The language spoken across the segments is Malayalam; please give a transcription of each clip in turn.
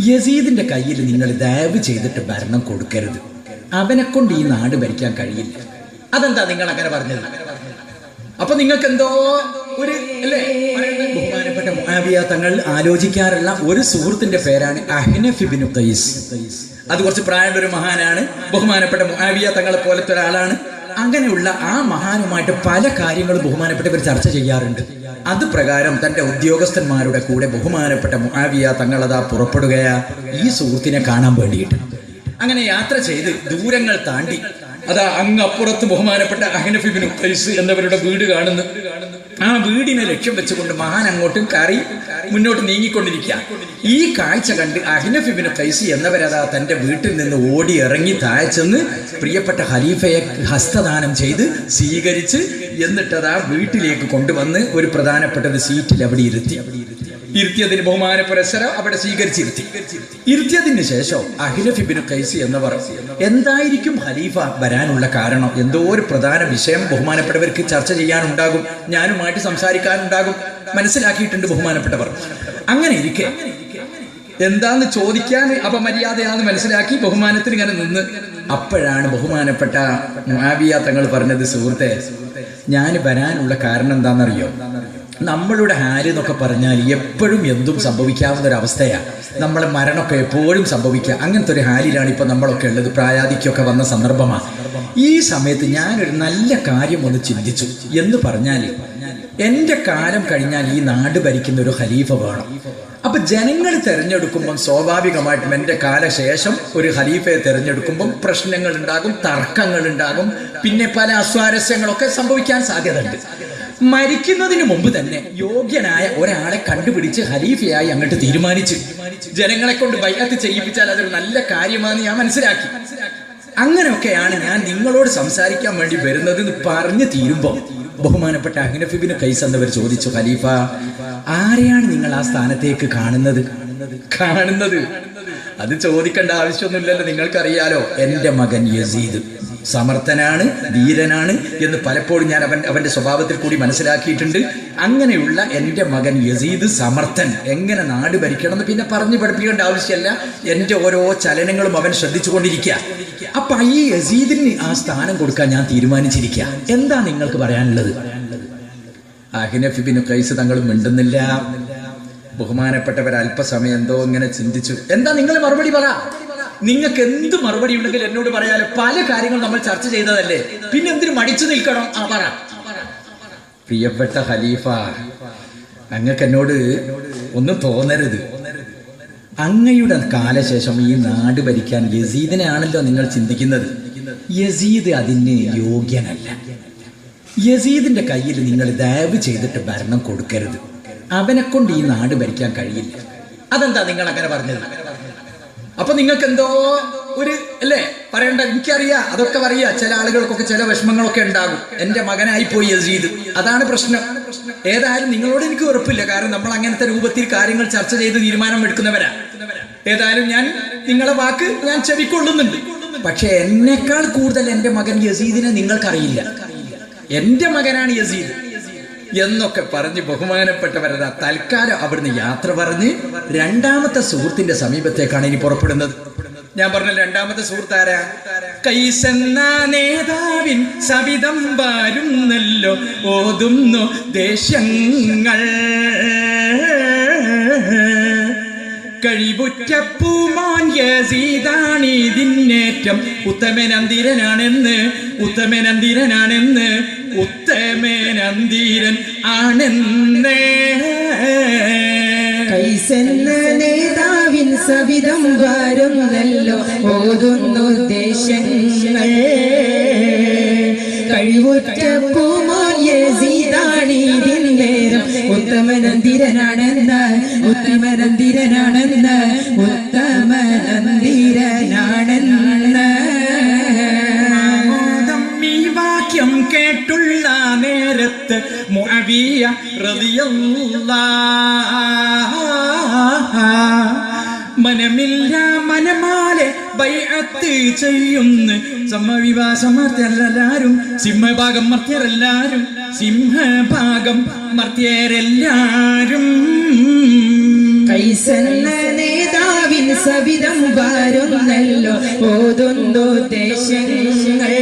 യസീദിന്റെ കയ്യിൽ നിങ്ങൾ ദയവ് ചെയ്തിട്ട് ഭരണം കൊടുക്കരുത്. അവനെ കൊണ്ട് ഈ നാട് ഭരിക്കാൻ കഴിയില്ല. അതെന്താ നിങ്ങൾ അങ്ങനെ പറഞ്ഞത്? അപ്പൊ നിങ്ങൾക്ക് എന്തോ ഒരു അല്ലേ? ബഹുമാനപ്പെട്ട മുആവിയ തങ്ങൾ ആലോചിക്കാറുള്ള ഒരു സുഹൃത്തിന്റെ പേരാണ് അഹ്നഫിബിനു ഖൈസ് അത് കുറച്ച് പ്രായമുള്ള ഒരു മഹാനാണ്. ബഹുമാനപ്പെട്ട മുആവിയ തങ്ങളെ പോലത്തെ ഒരാളാണ്. അങ്ങനെയുള്ള ആ മഹാനുമായിട്ട് പല കാര്യങ്ങളും ബഹുമാനപ്പെട്ടവർ ചർച്ച ചെയ്യാറുണ്ട്. അത് പ്രകാരം തന്റെ ഉദ്യോഗസ്ഥന്മാരുടെ കൂടെ ബഹുമാനപ്പെട്ട മുഹാവിയ തങ്ങളതാ പുറപ്പെടുകയാ. ഈ സുഹൃത്തിനെ കാണാൻ വേണ്ടിയിട്ട്. അങ്ങനെ യാത്ര ചെയ്ത് ദൂരങ്ങൾ താണ്ടി അതാ അങ്ങ് അപ്പുറത്ത് ബഹുമാനപ്പെട്ട അഹനഫിബിൻ ഖൈസ് എന്നവരുടെ വീട് കാണുന്നു ആ വീടിനെ ലക്ഷ്യം വെച്ചുകൊണ്ട് മഹാൻ അങ്ങോട്ടും കറി മുന്നോട്ട് നീങ്ങിക്കൊണ്ടിരിക്കുക. ഈ കാഴ്ച കണ്ട് അഹിനഫിബിന് ഖൈസി എന്നവരതാ തന്റെ വീട്ടിൽ നിന്ന് ഓടി ഇറങ്ങി താഴെ ചെന്ന് പ്രിയപ്പെട്ട ഖലീഫയെ ഹസ്തദാനം ചെയ്ത് സ്വീകരിച്ച് എന്നിട്ടതാ വീട്ടിലേക്ക് കൊണ്ടുവന്ന് ഒരു പ്രധാനപ്പെട്ടത് സീറ്റിൽ അവിടെ ഇരുത്തി. ഇരുത്തിയതിന് ബഹുമാന പുരസ്സരം അവിടെ സ്വീകരിച്ചിരുത്തി. ഇരുത്തിയതിന് ശേഷം അഹിലഫിബിന് കൈസി എന്നവർ എന്തായിരിക്കും ഖലീഫ വരാനുള്ള കാരണം? എന്തോ ഒരു പ്രധാന വിഷയം ബഹുമാനപ്പെട്ടവർക്ക് ചർച്ച ചെയ്യാനുണ്ടാകും. ഞാനുമായിട്ട് സംസാരിക്കാനുണ്ടാകും. മനസ്സിലാക്കിയിട്ടുണ്ട് ബഹുമാനപ്പെട്ടവർ. അങ്ങനെ ഇരിക്കെ. എന്താന്ന് ചോദിക്കാൻ അപമര്യാദയാണെന്ന് മനസ്സിലാക്കി ബഹുമാനത്തിന് ഇങ്ങനെ നിന്ന്. അപ്പോഴാണ് ബഹുമാനപ്പെട്ട മാവിയ തങ്ങൾ പറഞ്ഞത് സുഹൃത്തെ ഞാൻ വരാനുള്ള കാരണം എന്താണെന്നറിയോ നമ്മളുടെ ഹാരി എന്നൊക്കെ പറഞ്ഞാൽ എപ്പോഴും എന്തും സംഭവിക്കാവുന്ന ഒരു അവസ്ഥയാണ് നമ്മളെ മരണമൊക്കെ എപ്പോഴും സംഭവിക്കുക അങ്ങനത്തെ ഒരു ഹാലിലാണ് ഇപ്പോൾ നമ്മളൊക്കെ ഉള്ളത്. പ്രായാധിക്യമൊക്കെ വന്ന സന്ദർഭമാണ് ഈ സമയത്ത് ഞാനൊരു നല്ല കാര്യം ഒന്ന് ചിന്തിച്ചു. എന്ന് പറഞ്ഞാൽ എന്റെ കാലം കഴിഞ്ഞാൽ ഈ നാട് ഭരിക്കുന്ന ഒരു ഖലീഫ വേണം. അപ്പൊ ജനങ്ങൾ തിരഞ്ഞെടുക്കുമ്പം സ്വാഭാവികമായിട്ടും എന്റെ കാലശേഷം ഒരു ഖലീഫയെ തിരഞ്ഞെടുക്കുമ്പം പ്രശ്നങ്ങൾ ഉണ്ടാകും തർക്കങ്ങൾ ഉണ്ടാകും പിന്നെ പല അസ്വാരസ്യങ്ങളൊക്കെ സംഭവിക്കാൻ സാധ്യതയുണ്ട്. മരിക്കുന്നതിന് മുമ്പ് തന്നെ യോഗ്യനായ ഒരാളെ കണ്ടുപിടിച്ച് ഹലീഫയായി അങ്ങോട്ട് തീരുമാനിച്ചു. ജനങ്ങളെ കൊണ്ട് ബൈഅത്ത് ചെയ്യിപ്പിച്ചാൽ അതൊരു നല്ല കാര്യമാണെന്ന് ഞാൻ മനസ്സിലാക്കി. അങ്ങനെയൊക്കെയാണ് ഞാൻ നിങ്ങളോട് സംസാരിക്കാൻ വേണ്ടി വരുന്നത് എന്ന് പറഞ്ഞു തീരുമ്പോ ബഹുമാനപ്പെട്ട അഹ്നഫിബിന് കൈസ് എന്നവർ ചോദിച്ചു ഖലീഫ ആരെയാണ് നിങ്ങൾ ആ സ്ഥാനത്തേക്ക് കാണുന്നത്? കാണുന്നത്? അത് ചോദിക്കേണ്ട ആവശ്യമൊന്നുമില്ലല്ലോ നിങ്ങൾക്കറിയാലോ എന്റെ മകൻ യസീദ്. സമർത്ഥനാണ് ധീരനാണ് എന്ന് പലപ്പോഴും ഞാൻ അവൻ അവന്റെ സ്വഭാവത്തിൽ കൂടി മനസ്സിലാക്കിയിട്ടുണ്ട്. അങ്ങനെയുള്ള എന്റെ മകൻ യസീദ് സമർത്ഥൻ. എങ്ങനെ നാട് ഭരിക്കണം എന്ന് പിന്നെ പറഞ്ഞു പഠിപ്പിക്കേണ്ട ആവശ്യമല്ല. എന്റെ ഓരോ ചലനങ്ങളും അവൻ ശ്രദ്ധിച്ചുകൊണ്ടിരിക്കുക. അപ്പം ഈ യസീദിന് ആ സ്ഥാനം കൊടുക്കാൻ ഞാൻ തീരുമാനിച്ചിരിക്കുക. എന്താ നിങ്ങൾക്ക് പറയാനുള്ളത്? അഹിനഫി ബിൻ കൈസ് തങ്ങൾ മിണ്ടുന്നില്ല. ബഹുമാനപ്പെട്ടവർ അല്പസമയം എന്തോ ഇങ്ങനെ ചിന്തിച്ചു. എന്താ നിങ്ങൾ മറുപടി പറ? നിങ്ങൾക്ക് എന്ത് മറുപടി ഉണ്ടെങ്കിൽ എന്നോട് പറയാലോ? പല കാര്യങ്ങൾ നമ്മൾ ചർച്ച ചെയ്തതല്ലേ? പിന്നെ എന്തിനു മടിച്ചു നിൽക്കണം? ആ പറ. പ്രിയപ്പെട്ട ഖലീഫ അങ്ങക്ക് എന്നോട് ഒന്നും തോന്നരുത്. അങ്ങയുടെ കാലശേഷം ഈ നാട് ഭരിക്കാൻ യസീദിനെ ആണല്ലോ നിങ്ങൾ ചിന്തിക്കുന്നത്. യസീദ് അതിന് യോഗ്യനല്ല. യസീദിന്റെ കയ്യിൽ നിങ്ങൾ ദയവ് ചെയ്തിട്ട് ഭരണം കൊടുക്കരുത്. അവനെ കൊണ്ട് ഈ നാട് ഭരിക്കാൻ കഴിയില്ല. അതെന്താ നിങ്ങൾ അങ്ങനെ പറഞ്ഞത്? അപ്പൊ നിങ്ങൾക്ക് എന്തോ ഒരു അല്ലേ? പറയണ്ട എനിക്കറിയാം അതൊക്കെ പറയാ ചില ആളുകൾക്കൊക്കെ ചില വിഷമങ്ങളൊക്കെ ഉണ്ടാകും. എന്റെ മകനായി പോയി യസീദ് അതാണ് പ്രശ്നം. ഏതായാലും നിങ്ങളോട് എനിക്ക് ഉറപ്പില്ല. കാരണം നമ്മൾ അങ്ങനത്തെ രൂപത്തിൽ കാര്യങ്ങൾ ചർച്ച ചെയ്ത് തീരുമാനം എടുക്കുന്നവരാ. ഏതായാലും ഞാൻ നിങ്ങളെ വാക്ക് ഞാൻ ചെവിക്കൊള്ളുന്നുണ്ട്. പക്ഷെ എന്നെക്കാൾ കൂടുതൽ എന്റെ മകൻ യസീദിനെ നിങ്ങൾക്കറിയില്ല. എന്റെ മകനാണ് യസീദ്. എന്നൊക്കെ പറഞ്ഞ് ബഹുമാനപ്പെട്ടവരതാ തൽക്കാലം അവിടുന്ന് യാത്ര പറഞ്ഞ് രണ്ടാമത്തെ സുഹൃത്തിന്റെ സമീപത്തേക്കാണ് ഇനി പുറപ്പെടുന്നത്. ഞാൻ പറഞ്ഞ രണ്ടാമത്തെ സുഹൃത്താരാ? കൈസെന്ന നേതാവിൻ സവിധം വരുന്നല്ലോ ഓതുന്നു പൂമാൻ കഴിവുറ്റപ്പൂമാൻ യസീദാണിതിന്നേറ്റം. ഉത്തമനന്തിരനാണെന്ന് ഉത്തമനന്തിരനാണെന്ന് ഉത്തമനന്തിരൻ ആണെന്ന്. കൈസെന്ന നേതാവിൻ സവിധം വരുന്നല്ലോ ഓതുന്നു ദേശങ്ങൾ കഴിവുറ്റ പൂമാൻ യസീദാണിതിൻ നേരം ഉത്തമനന്തിരനാണെന്ന് ഉത്തമനന്തിരനാണെന്ന് ഉത്തമനന്തിരനാണെന്ന് മുഅവിയ റളിയല്ലാഹ് മനമില്ല മനമാലെ ബൈഅത്ത് ചെയ്യുന്ന. സമവിവാസമർത്യരെല്ലാരും സിംഹഭാഗം മർത്യരെല്ലാരും സിംഹഭാഗം മർത്യരെല്ലാരും. കൈസന്ന നേതാവിൻ സവിധം വാരുന്നല്ലോ ഓതുന്നു ദേശങ്ങൾ.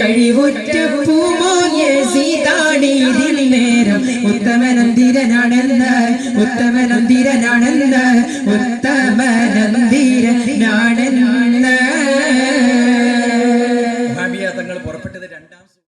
കഴിവുറ്റ ഉത്തമനന്ദിരനാണെന്ന് ഉത്തമനന്ദിരനാണെന്ന് ഉത്തമനന്ദിരനാണെന്ന്.